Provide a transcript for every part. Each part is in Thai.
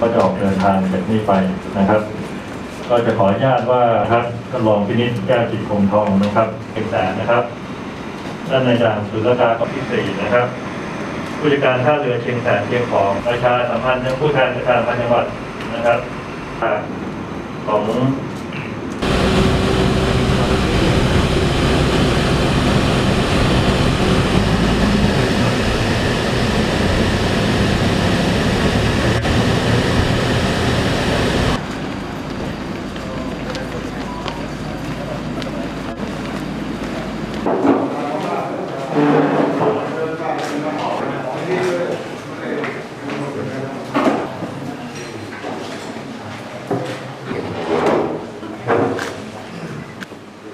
ก็จะออกเดินทางจากนี้ไปนะครับ ก็จะขออนุญาตว่าครับก็รองพินิจแก้วจิตคงทองนะครับเป็นแสนนะครับด้านในด่านสุรกากอที่สี่นะครับผู้จัดการท่าเรือเชียงแสนเชียงของประชาสัมพันธ์ผู้แทนประชาสัมพันธ์จังหวัดนะครับของ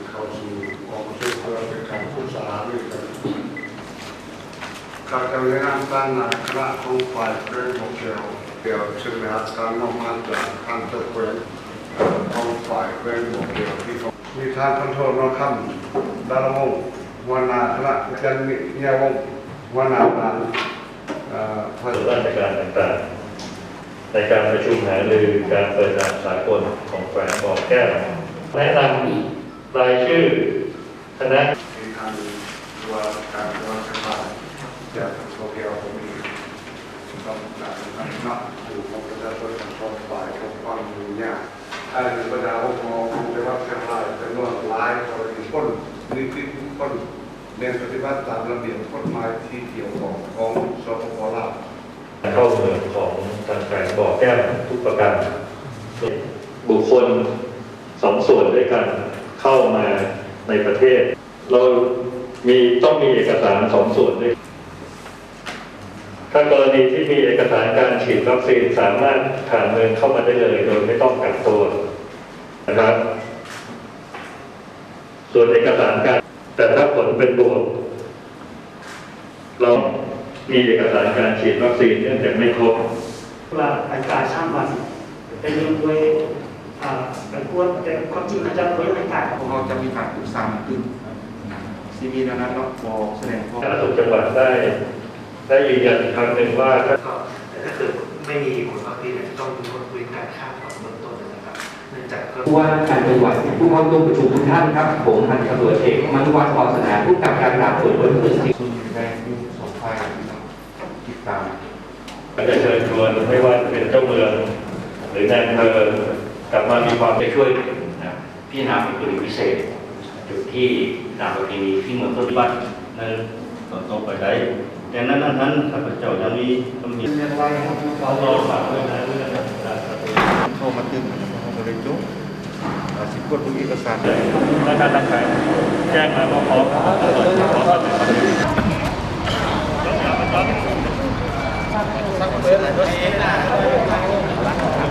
เข้าสู่กองทุนเพื่อเป็นการพุทธศาสนาด้วยกันการจะเรียนตั้งนาคณะของฝ่ายเรื่องของเชียวเกี่ยวซึ่งในการนำมันจากการเติบโตของฝ่ายเรื่องของเชียวที่เขามีทานพันโทนองคำดารมงวานาคณะจันมิเนียวงวานาบานเอ่อพระส่วนราชการต่างๆ ในการประชุมหารือการเปิดด่านสากลของแขวงบ่อแก้วแนะนำรายชื่อคณะ ที่ทาง ตัวการตัวสภาจะโอเคเอาผมมีต้องการทำหน้าอยู่ของประชาชนทั้งสองฝ่ายของความยุ่งยากถ้าในบรรดาองค์กรของจังหวัดเชียงรายเป็นนวนหลายกรณีพ้นนิติพ้นเรียนปฏิบัติตามระเบียบกฎหมายที่เกี่ยวของของสปปลาวเข้าเมืองของทางแขวงบ่อแก้วทุกประการบุคคลสองส่วนด้วยกันเข้ามาในประเทศ เรา มีต้องมีเอกสารสองส่วนด้วยถ้ากรณีที่มีเอกสารการฉีดวัคซีนสามารถผ่านเมืองเข้ามาได้เลย โดยไม่ต้องกักตัวนะครับ ส่วนเอกสารการ แต่ถ้าผลเป็นบวกเรามีเอกสารการฉีดวัคซีนเนื่องจากไม่ครบว่าอัตราช่างวันเป็นเรื่องด้วยอ่าเป็นพวกแต่ความจริงมันจะด้วยอากาศพวกเขาจะมีการปรึกษาขึ้น ซีมีดังนั้นเนาะบอกแสดงข้อสาธารณสุขจังหวัดได้ ได้ยืนยันอีกครั้งหนึ่งว่าถ้า ก็แต่ถ้าเกิดไม่มีผลวัคซีนเนี่ยต้องมีคนคุยการค่าก่อนเบื้องต้นนะครับเนื่องจากก็ ผู้ว่าราชการจังหวัดผู้เข้าร่วมประชุมทุกท่านครับ ผมพันตำรวจเอกมนุวัฒน์พรสนาผู้กำกับการปราบปรามผลประโยชน์ซุ่มแรงยุ่งสองฝ่ายต้องติดตามจะเชิญชวนไม่ว่าจะเป็นเจ้าเมือง หรือนายอำเภอกลับมามีความจะช่วยนะพิจารณาเป็นกรณีพิเศษ จุดที่ตามประเพณีที่เหมืองต้นวัดนั้นต้องต้องไปได้แต่นั้นนั้นนั้นข้าพเจ้ายังมีต้องมีเขารอฝากด้วยนะเรื่องการปฏิบัติเข้ามาตึ้งเข้ามาเลยจุ๊บอ่าสิบกว่าทุกเอกสารและการตั้งใจแจ้งมาว่าขอขอขอขอขอ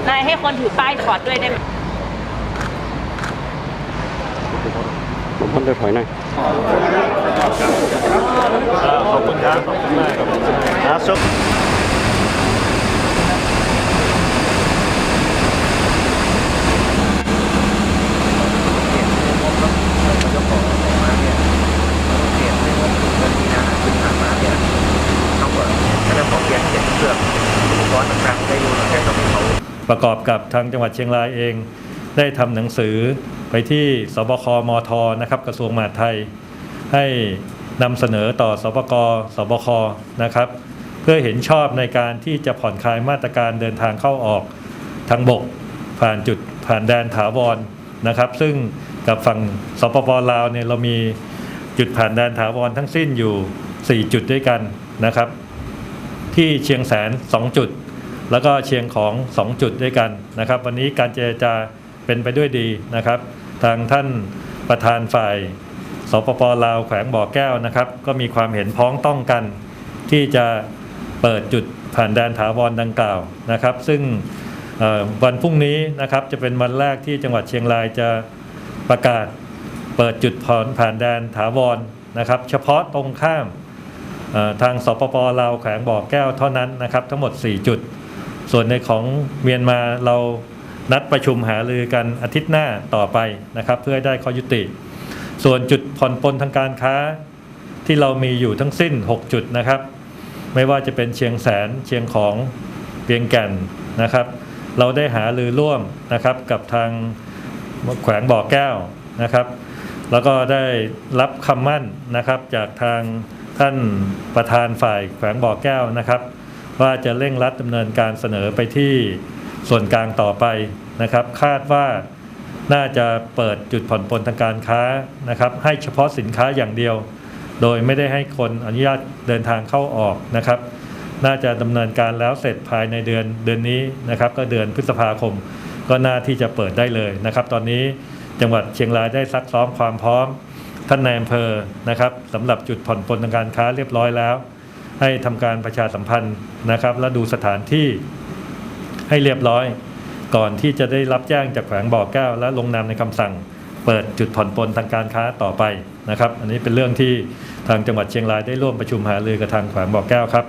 นายให้คนถือป้ายถอดด้วยได้ไหม ผมพ้นไปถอยหน่อยขอบคุณครับขอบคุณมากครับครับประกอบกับทางจังหวัดเชียงรายเองได้ทำหนังสือ ไปที่สบคมทนะครับกระทรวงมหาดไทย ให้นำเสนอต่อสบกสบคนะครับ เพื่อเห็นชอบในการที่จะผ่อนคลายมาตรการเดินทางเข้าออกทางบก ผ่านจุดผ่านแดนถาวรนะครับ ซึ่งกับฝั่งสปปลาวเนี่ยเรามีจุดผ่านแดนถาวรทั้งสิ้นอยู่ 4 จุดด้วยกันนะครับ ที่เชียงแสน 2 จุด แล้วก็เชียงของ 2 จุดด้วยกันนะครับ วันนี้การเจรจา เป็นไปด้วยดีนะครับ ทางท่านประธานฝ่ายสปปลาวแขวงบ่อแก้วนะครับ ก็มีความเห็นพ้องต้องกัน ที่จะเปิดจุดผ่านแดนถาวรดังกล่าวนะครับ ซึ่งวันพรุ่งนี้นะครับจะเป็นวันแรกที่จังหวัดเชียงรายจะประกาศเปิดจุดผ่านผ่านแดนถาวรนะครับ เฉพาะตรงข้ามทางสปปลาวแขวงบ่อแก้วเท่านั้นนะครับ ทั้งหมด 4 จุด ส่วนในของเมียนมาเรา นัดประชุมหารือกันอาทิตย์หน้าต่อไปนะครับ เพื่อให้ได้ข้อยุติ ส่วนจุดผ่อนปลนทางการค้าที่เรามีอยู่ทั้งสิ้น 6 จุดนะครับ ไม่ว่าจะเป็นเชียงแสนเชียงของเวียงแก่นนะครับ เราได้หารือร่วมนะครับกับทางแขวงบ่อแก้วนะครับ แล้วก็ได้รับคำมั่นนะครับจากทางท่านประธานฝ่ายแขวงบ่อแก้วนะครับ ว่าจะเร่งรัดดำเนินการเสนอไปที่ ส่วนกลางต่อไปนะครับ คาดว่าน่าจะเปิดจุดผ่อนปลนทางการค้านะครับ ให้เฉพาะสินค้าอย่างเดียว โดยไม่ได้ให้คนอนุญาตเดินทางเข้าออกนะครับ น่าจะดำเนินการแล้วเสร็จภายในเดือนเดือนนี้นะครับ ก็เดือนพฤษภาคม ก็น่าที่จะเปิดได้เลยนะครับ ตอนนี้จังหวัดเชียงรายได้ซักซ้อมความพร้อมท่านนายอำเภอนะครับสำหรับจุดผ่อนปลนทางการค้าเรียบร้อยแล้ว ให้ทำการประชาสัมพันธ์นะครับ และดูสถานที่ ให้เรียบร้อย ก่อนที่จะได้รับแจ้งจากแขวงบ่อแก้ว และลงนามในคำสั่ง เปิดจุดผ่อนปลนทางการค้าต่อไปนะครับ อันนี้เป็นเรื่องที่ทางจังหวัดเชียงรายได้ร่วมประชุมหารือกับทางแขวงบ่อแก้วครับ